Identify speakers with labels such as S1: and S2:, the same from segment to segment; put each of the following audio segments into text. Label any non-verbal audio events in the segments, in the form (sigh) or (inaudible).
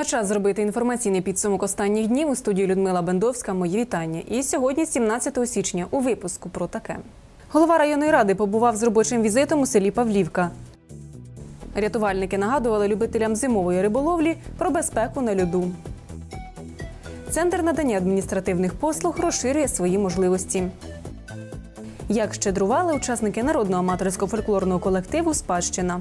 S1: Саме час зробити інформаційний підсумок останніх днів у студії Людмила Бендовська. Мої вітання. І сьогодні, 17 січня, у випуску про таке. Голова районної ради побував з робочим візитом у селі Павлівка. Рятувальники нагадували любителям зимової риболовлі про безпеку на льоду. Центр надання адміністративних послуг розширює свої можливості. Як щедрували учасники народного аматорського фольклорного колективу Спадщина.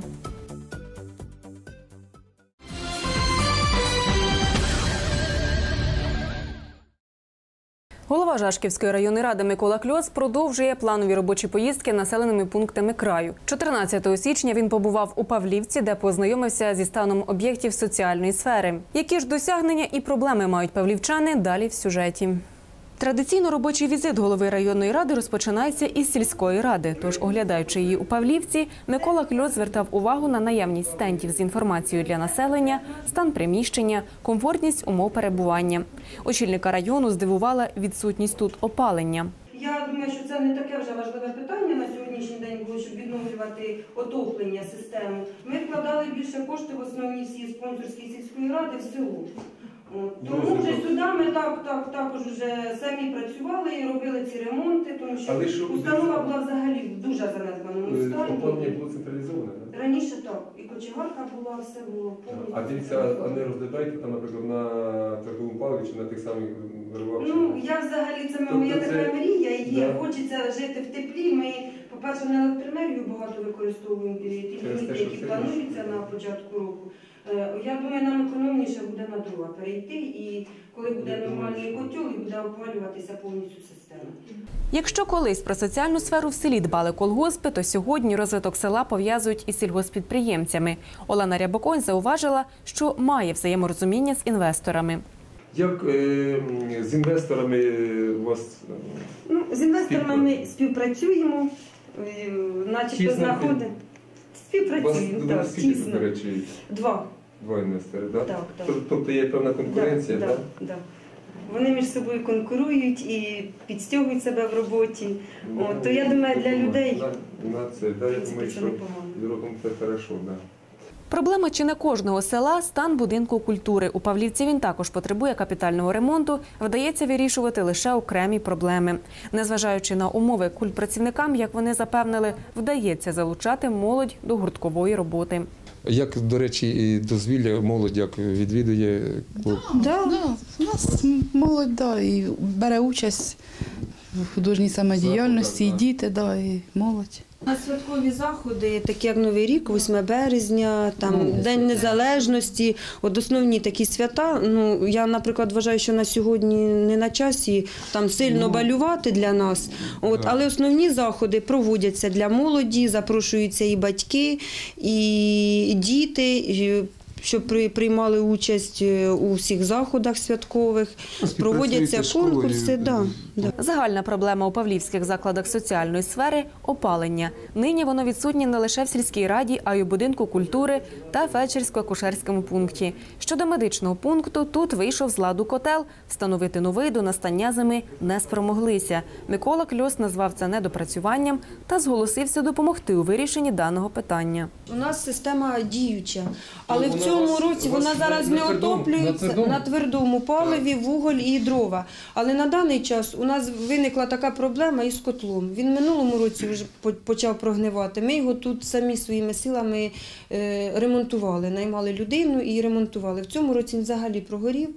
S1: Голова Жашківської районної ради Микола Кльоц продовжує планові робочі поїздки населеними пунктами краю. 14 січня він побував у Павлівці, де познайомився зі станом об'єктів соціальної сфери. Які ж досягнення і проблеми мають павлівчани далі в сюжеті. Традиційно робочий візит голови районної ради розпочинається із сільської ради. Тож, оглядаючи її у Павлівці, Микола Кльоц звертав увагу на наявність стендів з інформацією для населення, стан приміщення, комфортність умов перебування. Очільника району здивувала відсутність тут опалення.
S2: Я думаю, що це не таке вже важливе питання на сьогоднішній день було, щоб відновлювати отоплення систему. Ми вкладали більше коштів в основні всі спонсорські сільської ради в село. Тому вже сюди ми так, так, також вже самі працювали і робили ці ремонти, тому що
S3: Але що
S2: установа була взагалі в дуже занедбаному стані.
S3: було централізоване, так?
S2: Раніше так, і кочегарка була, все було повністю.
S3: А дивіться, а не розглядаєте там, наприклад, на твердому паливі чи на тих самих виробах?
S2: Ну, я взагалі це
S3: Тобто
S2: моя
S3: це-
S2: така мрія і є.
S3: Да.
S2: Хочеться жити в теплі. Ми, по-перше, на електроенергію багато використовуємо ті
S3: Через те,
S2: ліміти,
S3: що
S2: які
S3: все
S2: плануються на початку року. Е, Я думаю, нам економніше буде на дрова перейти, і коли буде нормальний котел, і буде опалюватися повністю система.
S1: Якщо колись про соціальну сферу в селі дбали колгоспи, то сьогодні розвиток села пов'язують із сільгоспідприємцями. Олена Рябоконь зауважила, що має взаєморозуміння з інвесторами.
S3: Як е, з інвесторами у вас е,
S2: Ну, з інвесторами ми співпрацюємо, начебто знаходимо. Співпрацюємо, так, тісно. Два.
S3: Два інвестори, так?
S2: Так, так.
S3: Тобто є певна конкуренція,
S2: Да,
S3: так?
S2: да, да. Вони між собою конкурують і підстягують себе в роботі. О, то я думаю, для людей
S3: На, на це, да, я думаю, що з роком це хорошо, да.
S1: Проблема чи не кожного села стан будинку культури. У Павлівці він також потребує капітального ремонту. Вдається вирішувати лише окремі проблеми. Незважаючи на умови культпрацівникам, як вони запевнили, вдається залучати молодь до гурткової роботи.
S3: Як, до речі, і дозвілля молодь як відвідує клуб?
S4: Да, у нас молодь да, і бере участь в художній самодіяльності, і діти, да, і молодь.
S2: На святкові заходи, такі як Новий рік, 8 березня, там День Незалежності, от основні такі свята. Ну я, наприклад, вважаю, що на сьогодні не на часі там сильно балювати для нас. От, але основні заходи проводяться для молоді, запрошуються і батьки, і діти. і Щоб при- приймали участь е, у всіх заходах святкових, проводяться конкурси. Да, да.
S1: Загальна проблема у павлівських закладах соціальної сфери опалення. Нині воно відсутнє не лише в сільській раді, а й у будинку культури та фельдшерсько-акушерському пункті. Щодо медичного пункту, тут вийшов з ладу котел. Встановити новий до настання зими не спромоглися. Микола Кльос назвав це недопрацюванням та зголосився допомогти у вирішенні даного питання.
S2: У нас система діюча, але
S3: Ну,
S2: в
S3: вона
S2: цьому році вона зараз не отоплюється
S3: на твердому?
S2: паливі, вуголь і дрова. Але на даний час у нас виникла така проблема із котлом. Він минулому році вже почав прогнивати. Ми його тут самі своїми силами е, ремонтували, наймали людину і ремонтували. В цьому році він взагалі прогорів.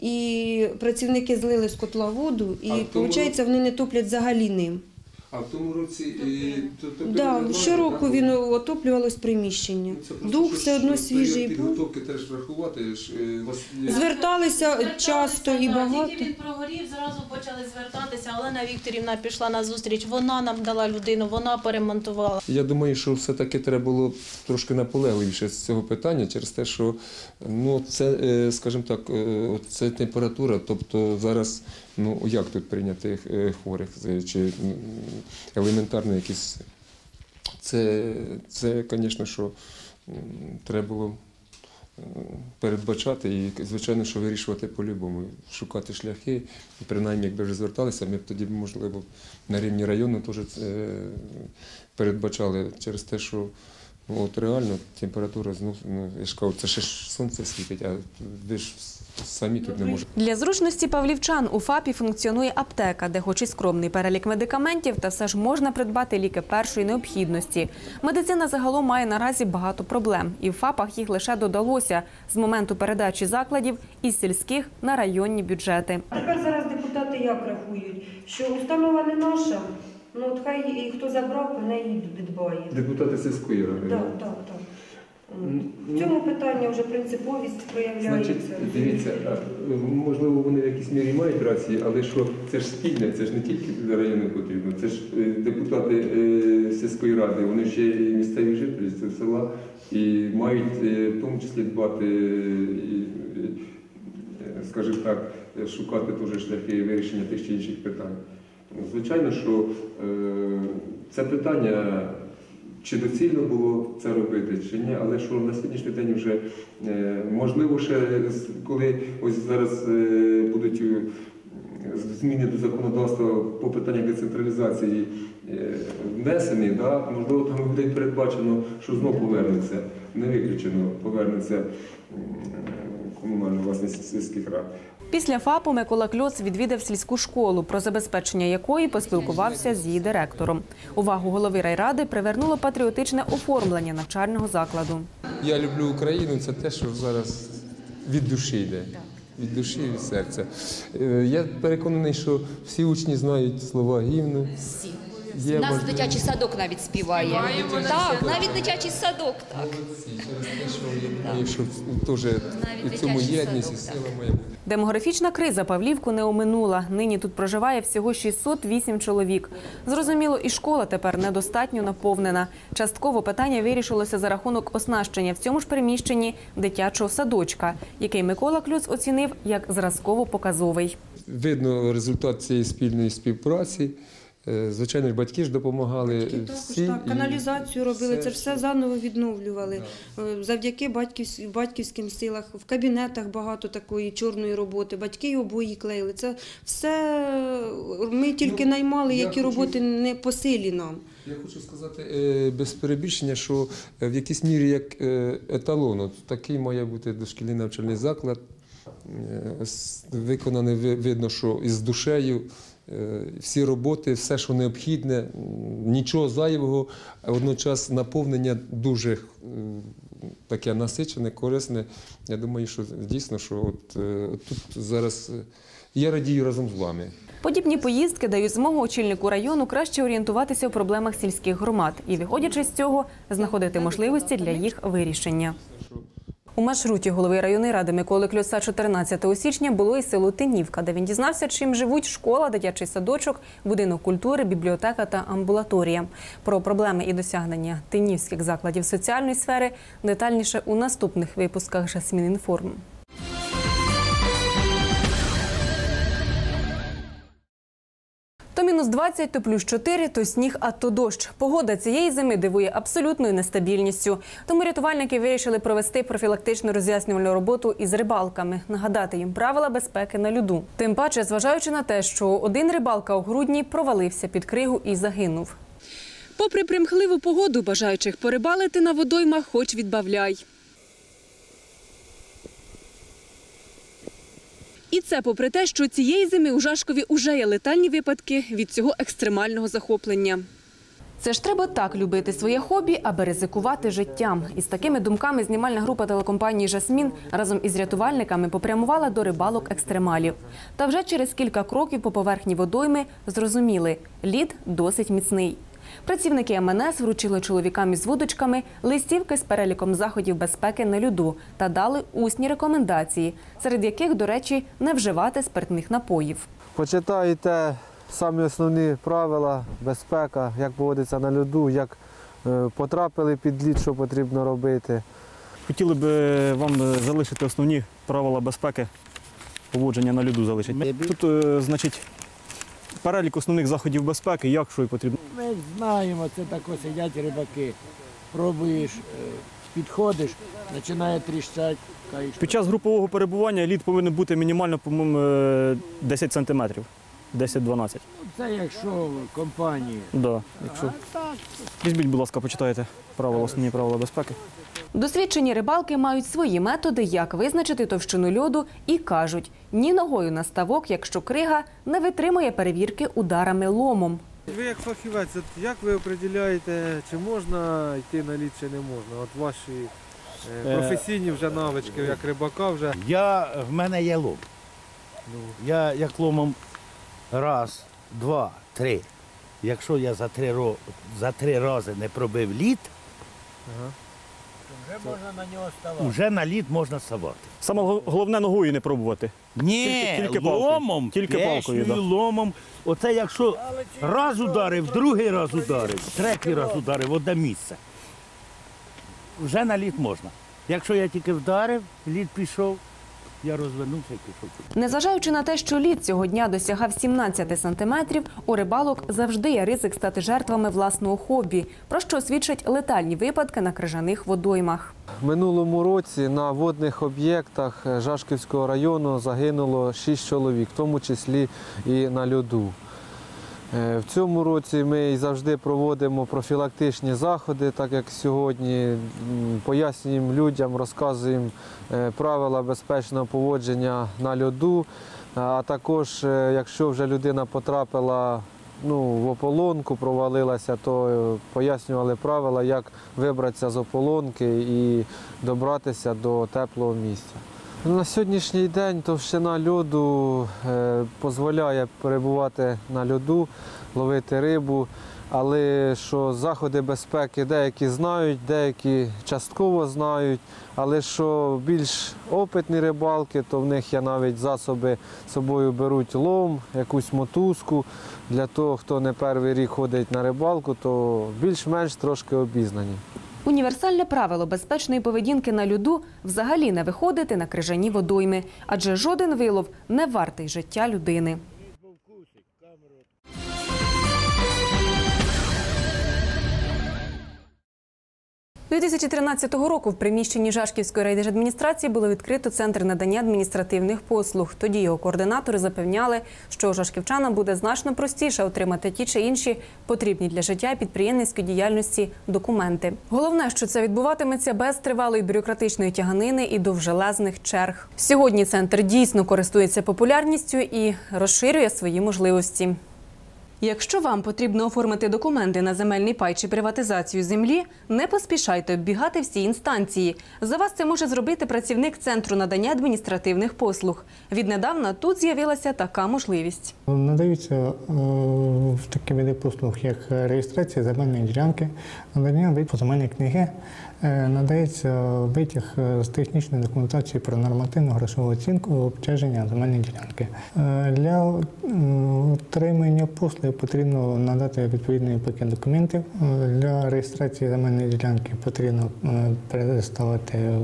S2: І працівники злили з котла воду, і виходить, вони не топлять взагалі ним.
S3: А в тому році і то- тобто
S2: Да, щороку він отоплювалось приміщення.
S3: Ну, це просто
S2: Дух все одно
S3: період
S2: свіжий був.
S3: Підготовки теж врахувати. ж, е, вас є-
S2: Зверталися часто і
S5: так,
S2: багато.
S5: Тільки він прогорів, зразу почали звертатися. Олена Вікторівна пішла на зустріч. Вона нам дала людину, вона поремонтувала.
S3: Я думаю, що все-таки треба було трошки наполегливіше з цього питання через те, що ну, це, е, скажімо так, е, це температура, тобто зараз, ну як тут прийняти е, хворих чи елементарно якісь. Це, це, звісно, що треба було е, передбачати і, звичайно, що вирішувати по-любому, шукати шляхи. І принаймні, якби вже зверталися, ми б тоді, можливо, на рівні району теж передбачали через те, що От реально температура знов, ну, я ж кажу, це ще ж сонце світить, а ви ж самі тут не можете.
S1: Для зручності павлівчан у ФАПі функціонує аптека, де хоч і скромний перелік медикаментів, та все ж можна придбати ліки першої необхідності. Медицина загалом має наразі багато проблем, і в ФАПах їх лише додалося з моменту передачі закладів із сільських на районні бюджети.
S2: Тепер зараз депутати як рахують, що установа не наша, ну от хай і хто забрав, по неї дбає.
S3: Депутати сільської ради.
S2: Так, так, так. В цьому питанні вже принциповість проявляється.
S3: Значить, дивіться, можливо, вони в якійсь мірі мають рації, але що це ж спільне, це ж не тільки для району потрібно, це ж е, депутати е, сільської ради, вони ще і місцеві жителі з села і мають е, в тому числі дбати, скажімо так, шукати теж шляхи вирішення тих чи інших питань. Звичайно, що це питання. Чи доцільно було це робити, чи ні, але що на сьогоднішній день вже е, можливо ще коли ось зараз е, будуть е, зміни до законодавства по питаннях децентралізації внесені, да, можливо, там буде передбачено, що знову повернеться, не виключено, повернеться комунальна власність сільських рад.
S1: Після ФАПу Микола Кльоц відвідав сільську школу, про забезпечення якої поспілкувався з її директором. Увагу голови райради привернуло патріотичне оформлення навчального закладу.
S3: Я люблю Україну, це те, що зараз від душі йде. Від душі, від серця. Е, Я переконаний, що всі учні знають слова гімну.
S6: Всі.
S3: Є
S6: У нас
S3: можливість.
S6: дитячий садок навіть співає. Так, навіть дитячий садок, так. Навіть
S3: і цьому
S6: дитячий
S3: єдність і
S6: садок,
S3: сила.
S1: Демографічна криза Павлівку не оминула. Нині тут проживає всього 608 чоловік. Зрозуміло, і школа тепер недостатньо наповнена. Частково питання вирішилося за рахунок оснащення в цьому ж приміщенні дитячого садочка, який Микола Клюц оцінив як зразково показовий.
S3: Видно результат цієї спільної співпраці. Е, Звичайно ж, батьки ж допомагали
S2: Також
S3: всі.
S2: так,
S3: і
S2: каналізацію робили,
S3: все-
S2: це все заново відновлювали. Е, Завдяки батьківсь- батьківським силах, в кабінетах багато такої чорної роботи, батьки обої клеїли. Це все ми тільки
S3: Ну,
S2: наймали, які
S3: хочу-
S2: роботи не по силі нам.
S3: Я хочу сказати е, без перебільшення, що в якійсь мірі як еталон, от такий має бути дошкільний навчальний заклад. Виконаний ви- видно, що із душею. Е, Всі роботи, все, що необхідне, нічого зайвого, а водночас наповнення дуже таке насичене, корисне. Я думаю, що дійсно, що от, е, тут зараз е, я радію разом з вами.
S1: Подібні поїздки дають змогу очільнику району краще орієнтуватися у проблемах сільських громад і, виходячи з цього, знаходити можливості для їх вирішення. У маршруті голови районної ради Миколи Кльоса 14 січня було і село Тинівка, де він дізнався, чим живуть школа, дитячий садочок, будинок культури, бібліотека та амбулаторія. Про проблеми і досягнення тинівських закладів соціальної сфери детальніше у наступних випусках Жасмін Інформ. То мінус 20, то плюс 4, то сніг, а то дощ. Погода цієї зими дивує абсолютною нестабільністю. Тому рятувальники вирішили провести профілактичну роз'яснювальну роботу із рибалками, нагадати їм правила безпеки на льоду. Тим паче, зважаючи на те, що один рибалка у грудні провалився під кригу і загинув. Попри примхливу погоду, бажаючих порибалити на водоймах хоч відбавляй. І це попри те, що цієї зими у Жашкові уже є летальні випадки від цього екстремального захоплення. Це ж треба так любити своє хобі, аби ризикувати життям. Із такими думками знімальна група телекомпанії Жасмін разом із рятувальниками попрямувала до рибалок екстремалів. Та вже через кілька кроків по поверхні водойми зрозуміли – лід досить міцний. Працівники МНС вручили чоловікам із вудочками листівки з переліком заходів безпеки на льоду та дали усні рекомендації, серед яких, до речі, не вживати спиртних напоїв.
S7: Почитаєте самі основні правила, безпека, як поводиться на льоду, як е, потрапили під лід, що потрібно робити.
S8: Хотіли б е, вам е, залишити основні правила безпеки поводження на льоду залишити. Тут, значить, перелік основних заходів безпеки, як що і потрібно.
S9: Ми знаємо, це тако сидять рибаки. Пробуєш, е, підходиш, починає тріщати.
S8: Під час групового перебування лід повинен бути мінімально, по-моєму, е, 10 сантиметрів. 10-12.
S9: Це якщо компанії.
S8: Да, якщо... Візьміть, будь ласка, почитайте правила, основні правила безпеки.
S1: Досвідчені рибалки мають свої методи, як визначити товщину льоду, і кажуть: ні ногою на ставок, якщо крига не витримує перевірки ударами ломом.
S7: Ви як фахівець, як ви определяєте, чи можна йти на лід, чи не можна? От ваші е,
S10: Е,
S7: професійні вже навички, як рибака вже.
S10: Я, в мене є лом. Я як ломом раз, два, три. Якщо я за три, за три рази не пробив лід,
S9: Вже можна на нього ставати.
S10: Уже на лід можна ставати.
S8: Саме гол- головне ногою не пробувати.
S10: Ні,
S8: Тільки- тільки палкою.
S10: ломом,
S8: Тільки палкою,
S10: пешнею ломом. Оце якщо раз ударив, другий раз ударив, третій раз ударив, одне місце. Вже на лід можна. Якщо я тільки вдарив, лід пішов, я розвернувся і пішов.
S1: Незважаючи на те, що лід цього дня досягав 17 сантиметрів, у рибалок завжди є ризик стати жертвами власного хобі, про що свідчать летальні випадки на крижаних водоймах.
S7: Минулому році на водних об'єктах Жашківського району загинуло 6 чоловік, в тому числі і на льоду. Е, В цьому році ми завжди проводимо профілактичні заходи, так як сьогодні пояснюємо людям, розказуємо е, правила безпечного поводження на льоду. А також, е, якщо вже людина потрапила ну, в ополонку, провалилася, то пояснювали правила, як вибратися з ополонки і добратися до теплого місця. На сьогоднішній день товщина льоду е, дозволяє перебувати на льоду, ловити рибу, але що заходи безпеки деякі знають, деякі частково знають, але що більш опитні рибалки, то в них є навіть засоби з собою беруть лом, якусь мотузку. Для того, хто не перший рік ходить на рибалку, то більш-менш трошки обізнані.
S1: Універсальне правило безпечної поведінки на льоду взагалі не виходити на крижані водойми, адже жоден вилов не вартий життя людини. 2013 року в приміщенні Жашківської райдержадміністрації було відкрито центр надання адміністративних послуг. Тоді його координатори запевняли, що жашківчанам буде значно простіше отримати ті чи інші потрібні для життя підприємницької діяльності документи. Головне, що це відбуватиметься без тривалої бюрократичної тяганини і довжелезних черг. Сьогодні центр дійсно користується популярністю і розширює свої можливості. Якщо вам потрібно оформити документи на земельний пай чи приватизацію землі, не поспішайте оббігати всі інстанції. За вас це може зробити працівник центру надання адміністративних послуг. Віднедавна тут з'явилася така можливість.
S11: Надаються е, такі види послуг, як реєстрація земельної ділянки, надання витягу земельної книги, надається витяг е, з технічної документації про нормативну грошову оцінку обтяження земельної ділянки. Е, Для е, отримання послуги потрібно надати відповідний пакет документів. Е, Для реєстрації земельної ділянки потрібно е, предоставити е,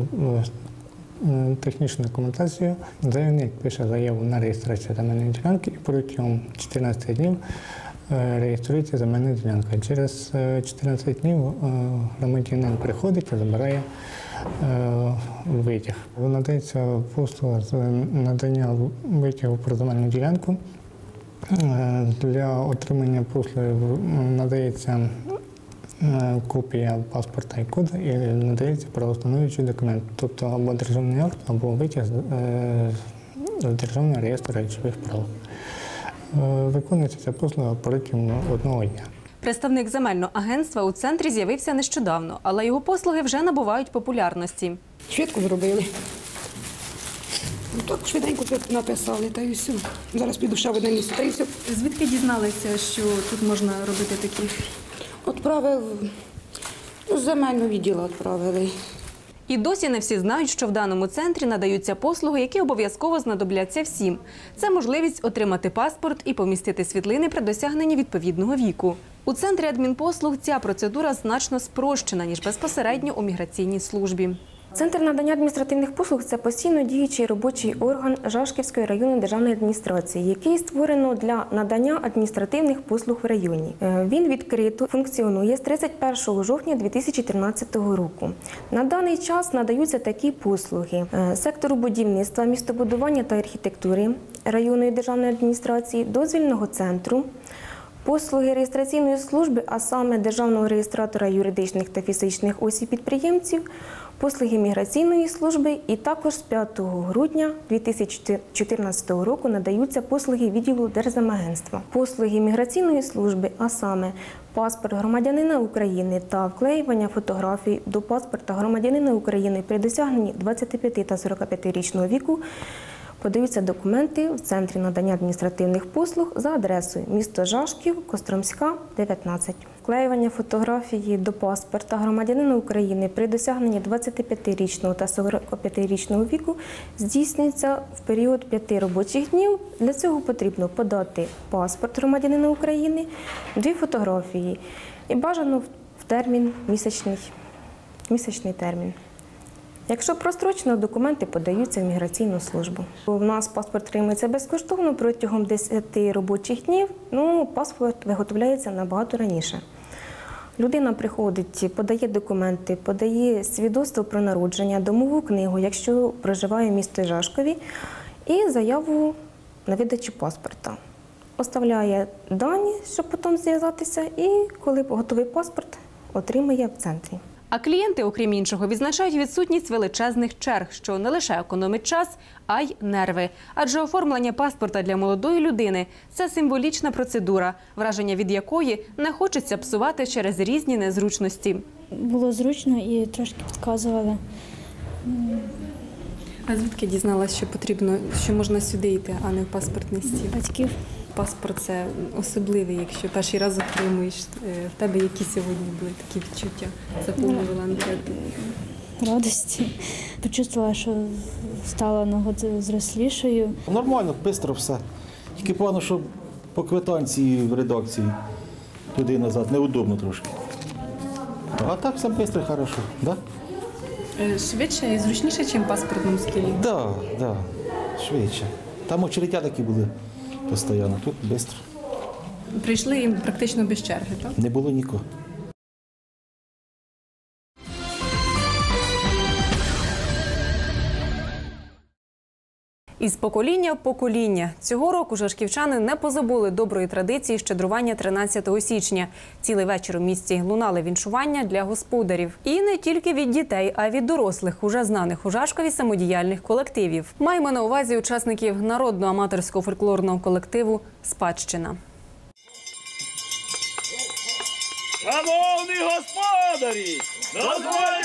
S11: Е, технічну документацію. Заявник пише заяву на реєстрацію земельної ділянки і протягом 14 днів е, реєструється земельна ділянка. Через е, 14 днів е, громадянин приходить і забирає е, витяг. Надається послуга з надання витягу про земельну ділянку. Е, Для отримання послуги надається е, копія паспорта і коду і надається правоустановлюючий документ, тобто або державний акт, або витяг е, з державного реєстру речових прав. Е, Виконується ця послуга протягом одного дня.
S1: Представник земельного агентства у центрі з'явився нещодавно, але його послуги вже набувають популярності.
S12: Швидко зробили. Ну, Так швиденько написали, та й все. Зараз піду ще в одне місце, та й все.
S1: Звідки дізналися, що тут можна робити такі?
S12: Отправив, ну, земельного відділу відправили.
S1: І досі не всі знають, що в даному центрі надаються послуги, які обов'язково знадобляться всім. Це можливість отримати паспорт і помістити світлини при досягненні відповідного віку. У центрі адмінпослуг ця процедура значно спрощена ніж безпосередньо у міграційній службі.
S13: Центр надання адміністративних послуг це постійно діючий робочий орган Жашківської районної державної адміністрації, який створено для надання адміністративних послуг в районі. Е, Він відкрито функціонує з 31 жовтня 2013 року. На даний час надаються такі послуги: е, сектору будівництва, містобудування та архітектури, районної державної адміністрації, дозвільного центру, послуги реєстраційної служби, а саме державного реєстратора юридичних та фізичних осіб підприємців, послуги міграційної служби і також з 5 грудня 2014 року надаються послуги відділу Держземагентства. Послуги міграційної служби, а саме паспорт громадянина України та вклеювання фотографій до паспорта громадянина України при досягненні 25 та 45-річного віку подаються документи в центрі надання адміністративних послуг за адресою місто Жашків, Костромська, 19. Вклеювання фотографії до паспорта громадянина України при досягненні 25-річного та 45-річного віку здійснюється в період 5 робочих днів. Для цього потрібно подати паспорт громадянина України, дві фотографії і бажано в термін місячний, місячний термін. Якщо прострочено, документи подаються в міграційну службу. У нас паспорт отримується безкоштовно протягом 10 робочих днів. Ну, паспорт виготовляється набагато раніше. Людина приходить, подає документи, подає свідоцтво про народження, домову книгу, якщо проживає в місті Жашкові, і заяву на видачу паспорта. Оставляє дані, щоб потім зв'язатися, і коли готовий паспорт, отримує в центрі.
S1: А клієнти, окрім іншого, відзначають відсутність величезних черг, що не лише економить час, а й нерви. Адже оформлення паспорта для молодої людини це символічна процедура, враження від якої не хочеться псувати через різні незручності.
S14: Було зручно і трошки підказували.
S1: А звідки дізналась, що потрібно, що можна сюди йти, а не в паспортний стіл?
S14: Батьків.
S1: Паспорт це особливий, якщо перший раз отримуєш. Е, В тебе які сьогодні були такі відчуття? Заповнювала анкету.
S14: Радості. Почувствувала, що стала нагод зрослішою.
S15: Нормально, швидко все. Тільки погано, що по квитанції в редакції туди і назад неудобно трошки. А так все швидко, хорошо. Да?
S1: Е, Швидше і зручніше, ніж в паспортному стілі.
S15: Да, да, швидше. Там очередя такі були постійно, тут швидко.
S1: Прийшли їм практично без черги, так?
S15: Не було нікого.
S1: Із покоління в покоління цього року жашківчани не позабули доброї традиції щедрування 13 січня. Цілий вечір у місті лунали віншування для господарів. І не тільки від дітей, а й від дорослих, уже знаних у Жашкові самодіяльних колективів. Маємо на увазі учасників народного аматорського фольклорного колективу Спадщина.
S16: Шановні господарі, дозвольте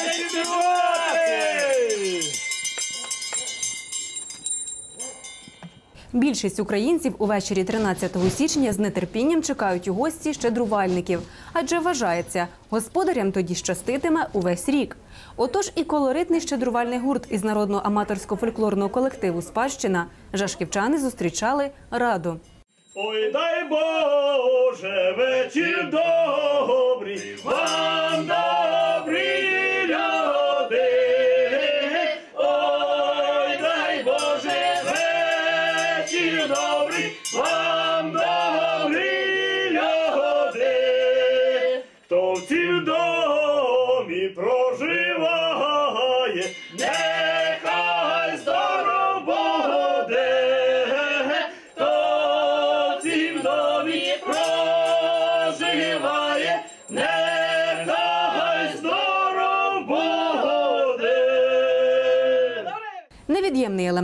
S1: Більшість українців увечері 13 січня з нетерпінням чекають у гості щедрувальників, адже вважається, господарям тоді щаститиме увесь рік. Отож і колоритний щедрувальний гурт із народного аматорського фольклорного колективу Спадщина жашківчани зустрічали радо.
S16: Ой, дай Боже, вечір добрий,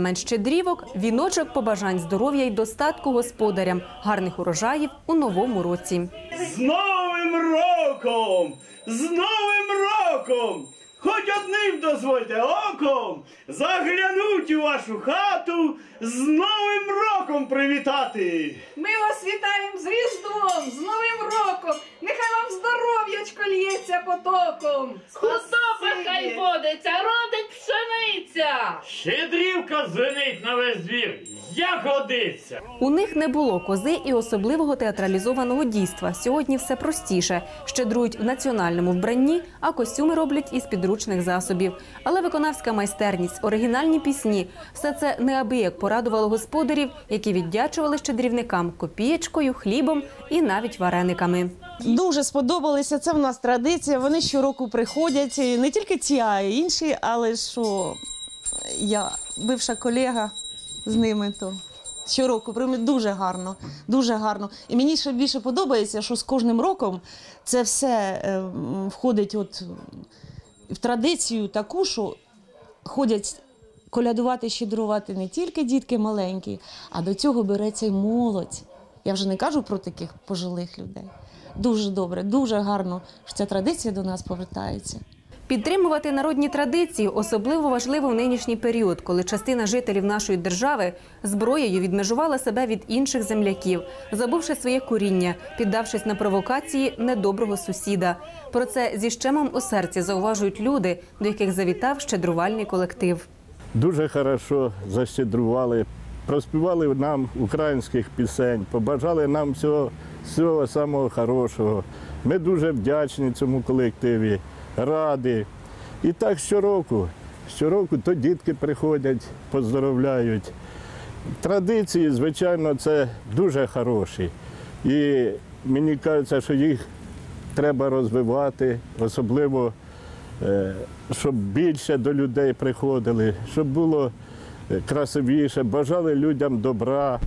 S1: Невід'ємний щедрівок віночок побажань здоров'я й достатку господарям, гарних урожаїв у новому році.
S16: З Новим роком! З Новим роком! Хоч одним дозвольте оком заглянуть у вашу хату, з Новим роком привітати!
S17: Ми вас вітаємо з Різдвом, з Новим роком. Нехай вам здоров'ячко лється потоком.
S18: Худоба хай водиться, родить пшениця.
S16: Щедрівка звенить на весь двір, як годиться!
S1: У них не було кози і особливого театралізованого дійства. Сьогодні все простіше. Щедрують в національному вбранні, а костюми роблять із підручних засобів. Але виконавська майстерність, оригінальні пісні все це неабияк порадувало господарів, які віддячували щедрівникам копієчкою, хлібом і навіть варениками.
S19: Дуже сподобалися. Це в нас традиція. Вони щороку приходять не тільки ці, а й інші, але що я бивша колега з ними, то Щороку приймуть дуже гарно, дуже гарно. І мені ще більше подобається, що з кожним роком це все е, входить от в традицію таку, що ходять колядувати, щедрувати не тільки дітки маленькі, а до цього береться й молодь. Я вже не кажу про таких пожилих людей. Дуже добре, дуже гарно, що ця традиція до нас повертається.
S1: Підтримувати народні традиції особливо важливо в нинішній період, коли частина жителів нашої держави зброєю відмежувала себе від інших земляків, забувши своє коріння, піддавшись на провокації недоброго сусіда. Про це зі щемом у серці зауважують люди, до яких завітав щедрувальний колектив.
S20: Дуже хорошо защедрували, проспівали нам українських пісень, побажали нам всього, всього самого хорошого. Ми дуже вдячні цьому колективі, раді. І так щороку, щороку то дітки приходять, поздоровляють. Традиції, звичайно, це дуже хороші. І мені кажеться, що їх треба розвивати, особливо е, щоб більше до людей приходили, щоб було е, красивіше, бажали людям добра.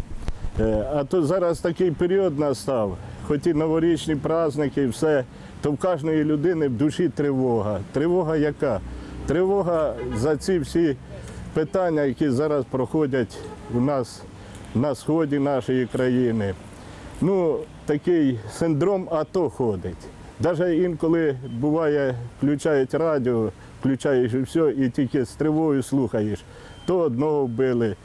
S20: Е, А то зараз такий період настав, хоч і новорічні праздники, і все, то в кожної людини в душі тривога. Тривога яка? Тривога за ці всі питання, які зараз проходять у нас на сході нашої країни. Ну, такий синдром АТО ходить. Навіть інколи буває, включають радіо, включаєш і все, і тільки з тривогою слухаєш. То одного вбили,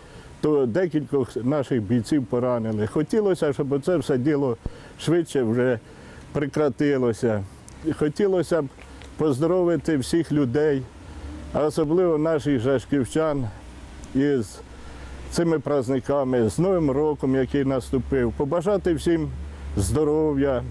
S20: то декількох наших бійців поранили. Хотілося, щоб це все діло швидше вже прекратилося. Хотілося б поздоровити всіх людей, а особливо наших жашківчан із цими праздниками, з Новим роком, який наступив, побажати всім здоров'я,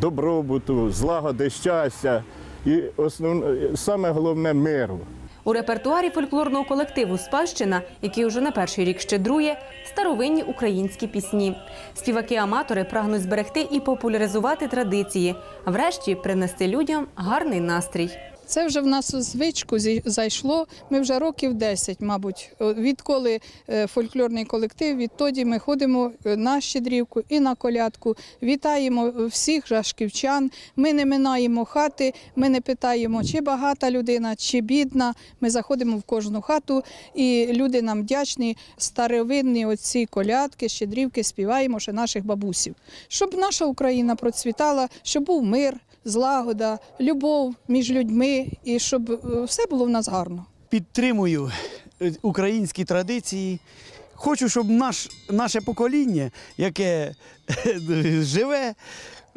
S20: добробуту, злагоди, щастя і основне, саме головне миру.
S1: У репертуарі фольклорного колективу Спадщина, який уже на перший рік щедрує, старовинні українські пісні. Співаки-аматори прагнуть зберегти і популяризувати традиції, врешті принести людям гарний настрій.
S21: Це вже в нас у звичку зайшло. Ми вже років 10, мабуть. Відколи е, фольклорний колектив, відтоді ми ходимо е, на щедрівку і на колядку. Вітаємо всіх жашківчан. Ми не минаємо хати, ми не питаємо, чи багата людина, чи бідна. Ми заходимо в кожну хату, і люди нам вдячні. Старовинні оці колядки, щедрівки співаємо ще наших бабусів. Щоб наша Україна процвітала, щоб був мир злагода, любов між людьми і щоб е, все було в нас гарно.
S22: підтримую е, українські традиції. Хочу, щоб наш, наше покоління, яке (laughs) живе,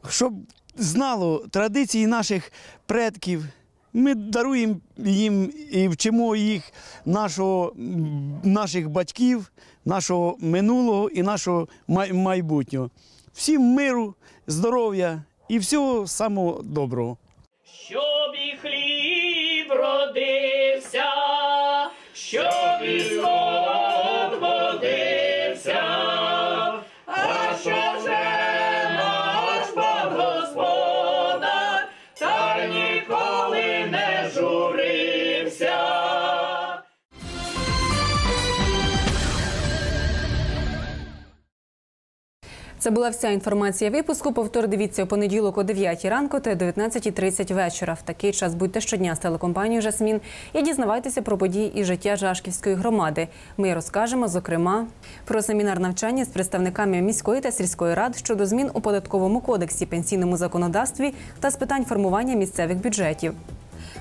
S22: щоб знало традиції наших предків. Ми даруємо їм і вчимо їх нашого, наших батьків, нашого минулого і нашого май- майбутнього. Всім миру, здоров'я і всього самого доброго.
S18: Щоб і хліб родився, щоб і сон
S1: Це була вся інформація випуску. Повтор дивіться у понеділок о 9 ранку та о 19.30 вечора. В такий час будьте щодня з телекомпанією Жасмін і дізнавайтеся про події і життя Жашківської громади. Ми розкажемо, зокрема, про семінар навчання з представниками міської та сільської рад щодо змін у податковому кодексі, пенсійному законодавстві та з питань формування місцевих бюджетів.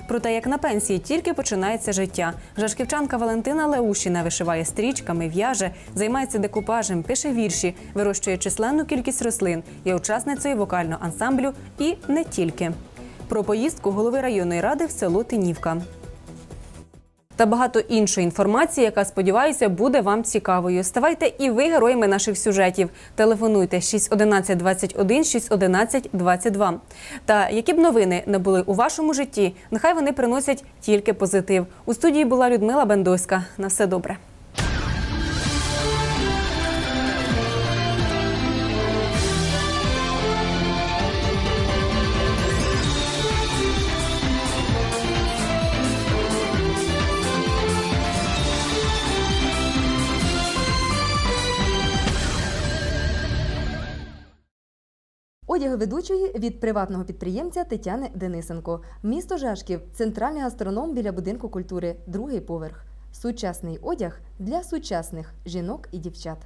S1: Про те, як на пенсії тільки починається життя. Жашківчанка Валентина Леушіна вишиває стрічками, в'яже, займається декупажем, пише вірші, вирощує численну кількість рослин, є учасницею вокального ансамблю і не тільки. Про поїздку голови районної ради в село Тинівка. Та багато іншої інформації, яка сподіваюся буде вам цікавою. Ставайте і ви героями наших сюжетів. Телефонуйте 611 21 611 22. Та які б новини не були у вашому житті, нехай вони приносять тільки позитив. У студії була Людмила Бендоська. На все добре.
S23: Одяг ведучої від приватного підприємця Тетяни Денисенко. Місто Жашків, центральний гастроном біля будинку культури, другий поверх. Сучасний одяг для сучасних жінок і дівчат.